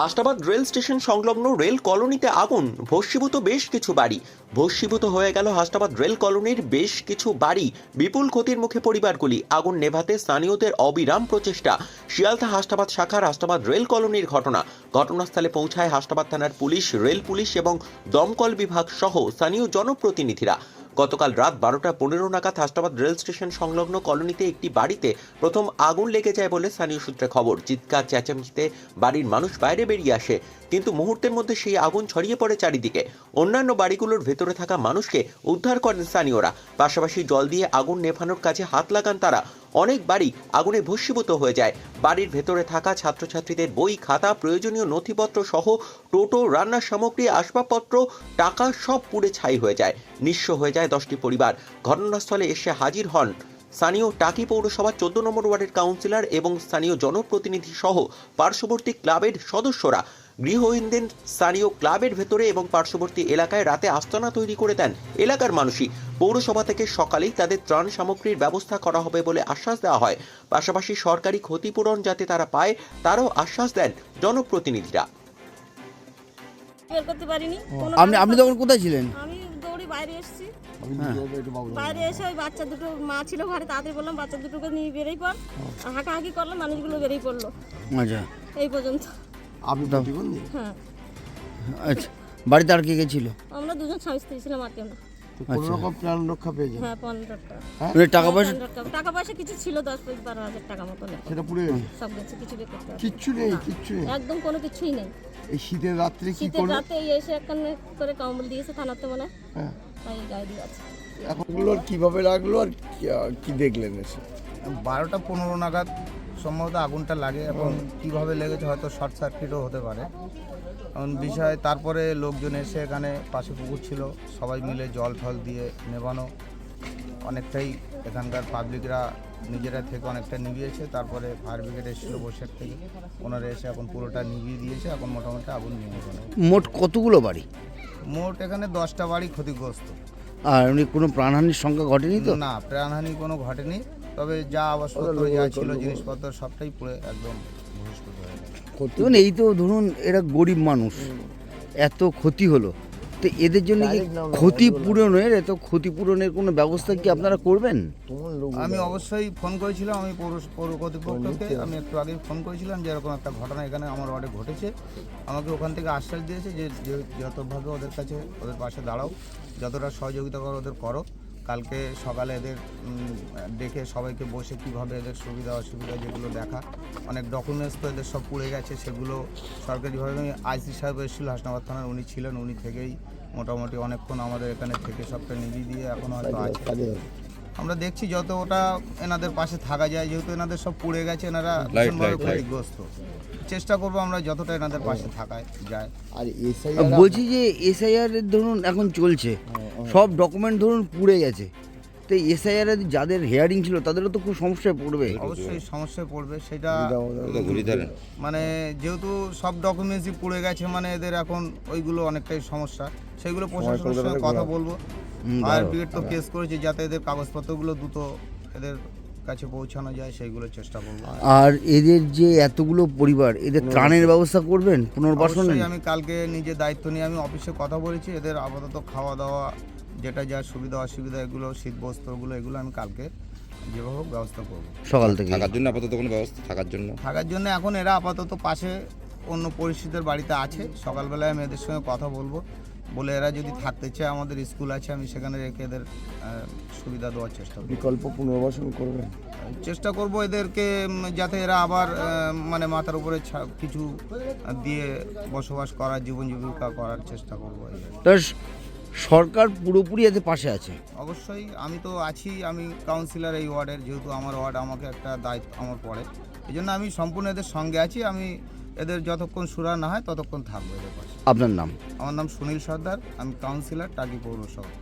Hasnabad rail station সংলগ্ন rail কলোনিতে আগুন, ভস্মীভূত বেশ কিছু বাড়ি। ভস্মীভূত হয়ে গেল হাসনাবাদ রেল কলোনির বেশ কিছু বাড়ি। বিপুল ক্ষতির মুখে পরিবারগুলি আগুন নেভাতে স্থানীয়দের অবিরাম প্রচেষ্টা। শিয়ালদা হাসনাবাদ শাখার হাসনাবাদ রেল কলোনির ঘটনা। ঘটনাস্থলে পৌঁছায় হাসনাবাদ থানার পুলিশ, রেল পুলিশ এবং দমকল বিভাগ সহ স্থানীয় জনপ্রতিনিধিরা। গতকাল রাত বারোটা পনেরো নাগাদ হাসনাবাদ রেল স্টেশন সংলগ্ন কলোনিতে একটি বাড়িতে প্রথম আগুন লেগে যায় বলে স্থানীয় সূত্রে খবর। চিৎকার, চেঁচামেচিতে বাড়ির মানুষ বাইরে বেরিয়ে আসে, কিন্তু মুহূর্তের মধ্যে সেই আগুন ছড়িয়ে পড়ে চারিদিকে। অন্যান্য বাড়িগুলোর ভেতরে থাকা মানুষকে উদ্ধার করেন স্থানীয়রা। পাশাপাশি জল দিয়ে আগুন নেভানোর কাজে হাত লাগান তারা। অনেক বাড়ি আগুনে ভস্মীভূত হয়ে যায়। বাড়ির ভেতরে থাকা ছাত্রছাত্রীদের বই, খাতা, প্রয়োজনীয় নথিপত্র সহ টোটো, রান্নার সামগ্রী, আসবাবপত্র, টাকা সব পুড়ে ছাই হয়ে যায়। নিঃস্ব হয়ে যায় দশটি পরিবার। ঘটনাস্থলে এসে হাজির হন স্থানীয় টাকি পৌরসভার চোদ্দ নম্বর ওয়ার্ডের কাউন্সিলর এবং স্থানীয় জনপ্রতিনিধি সহ পার্শ্ববর্তী ক্লাবের সদস্যরা। গৃহহীনদের স্থানীয় ক্লাবের ভেতরে এবং পার্শ্ববর্তী এলাকায় রাতে আস্তানা তৈরি করে দেন এলাকার মানুষই। পৌরসভা থেকে সকালেই তাদের ত্রাণ সামগ্রীর ব্যবস্থা করা হবে বলে আশ্বাস দেওয়া হয়। পাশাপাশি সরকারি ক্ষতিপূরণ যাতে তারা পায় তারও আশ্বাস দেন জনপ্রতিনিধিরা। করতে পারিনি। আপনি আপনি তখন কোথায় ছিলেন? আমি দৌড়ি বাইরে এসেছি। হ্যাঁ। বাইরে এসে ওই বাচ্চা দুটো মা ছিল ঘরে তাড়াতাড়ি বললাম বাচ্চা দুটোকে নিয়ে বেরিয়ে পড় হাঁকাহাঁকি করলাম মানুষগুলো বেরিয়ে পড়ল। আচ্ছা। এই পর্যন্ত। আপনি হ্যাঁ। আচ্ছা। বাড়িতে আর কে কে ছিল? আমরা দুজন স্বামী স্ত্রী ছিলাম আর কেউ না। কোনো রকম প্রাণ রক্ষা পেয়েছেন হ্যাঁ টাকা মানে টাকা পয়সা টাকা পয়সা কিছু ছিল দশ বারো হাজার টাকা মতো সেটা পুড়ে সব কিছু কিছু বের করতে হবে। কিচ্ছু নেই কিচ্ছু নেই। একদম কোনো কিছুই নেই। এই শীতের রাত্রে কি শীতের করবে? রাতে এসে একখান করে কম্বল দিয়েছে থানাতে মনে হয়। হ্যাঁ। তাই গায়ে দিয়ে আছে। এখন আর কীভাবে লাগল আর কি- কি দেখলেন এসে? বারোটা পনেরো নাগাদ সম্ভবত আগুনটা লাগে এবং কীভাবে লেগেছে হয়তো শর্ট সার্কিটও হতে পারে। কারণ বিষয়। তারপরে লোকজন এসে এখানে পাশে পুকুর ছিল। সবাই মিলে জল ফল দিয়ে নেবানো। অনেকটাই এখানকার পাবলিকরা নিজেরা থেকে অনেকটা নিভিয়েছে। তারপরে ফায়ার ব্রিগেড এসেছিল বসের থেকে। ওনারা এসে এখন পুরোটা নিভিয়ে দিয়েছে। এখন মোটামুটি আগুন নিয়ে গেল মোট কতগুলো বাড়ি? মোট এখানে দশটা বাড়ি ক্ষতিগ্রস্ত। আর উনি কোনো প্রাণহানির সংখ্যা ঘটেনি তো? না প্রাণহানি কোনো ঘটেনি। তবে যা আবাসপত্র যা ছিল জিনিসপত্র সবটাই পুরো একদম হয়ে এই তো ধরুন এরা গরিব মানুষ। এত ক্ষতি হলো। তো এদের জন্য কি ক্ষতিপূরণের এত ক্ষতিপূরণের কোনো ব্যবস্থা কি আপনারা করবেন? আমি অবশ্যই ফোন করেছিলাম আমি পৌর পৌর কর্তৃপক্ষকে আমি একটু আগে ফোন করেছিলাম যে এরকম একটা ঘটনা এখানে আমার ওয়ার্ডে ঘটেছে। আমাকে ওখান থেকে আশ্বাস দিয়েছে যে যে- যতভাবে ওদের কাছে ওদের পাশে দাঁড়াও যতটা সহযোগিতা করো ওদের করো। কালকে সকালে এদের ডেকে সবাইকে বসে কীভাবে এদের সুবিধা অসুবিধা যেগুলো দেখা, অনেক ডকুমেন্টস তো এদের সব পুড়ে গেছে, সেগুলো সরকারিভাবে আইসি সাহেব এসেছিল, হাসনাবাদ থানার উনি ছিলেন, উনি থেকেই মোটামুটি অনেকক্ষণ আমাদের এখানে থেকে সবটা নিজে দিয়ে এখন হয়তো আছে। আমরা দেখছি যত ওটা এনাদের পাশে থাকা যায় যেহেতু এনাদের সব পুড়ে গেছে এনারা ভীষণভাবে ক্ষতিগ্রস্ত। চেষ্টা করব আমরা যতটা এনাদের পাশে থাকায় যায়। আর এসআই বলছি যে এসআইআর এর ধরুন এখন চলছে সব ডকুমেন্ট ধরুন পুড়ে গেছে। তো এসআইআর যাদের হেয়ারিং ছিল তাদেরও তো খুব সমস্যায় পড়বে। অবশ্যই সমস্যায় পড়বে সেটা মানে যেহেতু সব ডকুমেন্টসই পুড়ে গেছে মানে এদের এখন ওইগুলো অনেকটাই সমস্যা। সেগুলো প্রশাসনের সঙ্গে কথা বলব। ফায়ার ব্রিগেড তো কেস করেছে যাতে এদের কাগজপত্রগুলো দ্রুত এদের কাছে পৌঁছানো যায় সেইগুলো চেষ্টা করব। আর এদের যে এতগুলো পরিবার এদের ত্রাণের ব্যবস্থা করবেন? পুনর্বাসন আমি কালকে নিজে দায়িত্ব নিয়ে আমি অফিসে কথা বলেছি এদের আপাতত খাওয়া দাওয়া যেটা যা সুবিধা অসুবিধা এগুলো শীত বস্ত্রগুলো এগুলো আমি কালকে যেভাবে হোক ব্যবস্থা করব। সকাল থেকে। থাকার জন্য আপাতত কোনো ব্যবস্থা? থাকার জন্য? থাকার জন্য এখন এরা আপাতত পাশে অন্য পরিস্থিতির বাড়িতে আছে। সকালবেলায় আমি এদের সঙ্গে কথা বলব। বলে এরা যদি থাকতে চায় আমাদের স্কুল আছে আমি সেখানে রেখে এদের সুবিধা দেওয়ার চেষ্টা করব বিকল্প পুনর্বাসন করবেন চেষ্টা করব এদেরকে যাতে এরা আবার মানে মাথার উপরে কিছু দিয়ে বসবাস করার জীবন জীবিকা করার চেষ্টা করব সরকার পুরোপুরি এতে পাশে আছে। অবশ্যই আমি তো আছি আমি কাউন্সিলর এই ওয়ার্ডের যেহেতু আমার ওয়ার্ড আমাকে একটা দায়িত্ব আমার পড়ে। এই জন্য আমি সম্পূর্ণ এদের সঙ্গে আছি আমি এদের যতক্ষণ সুরা না হয় ততক্ষণ থাকবে এদের পাশে। আপনার নাম? আমার নাম সুনীল সর্দার আমি কাউন্সিলর টাকি পৌরসভা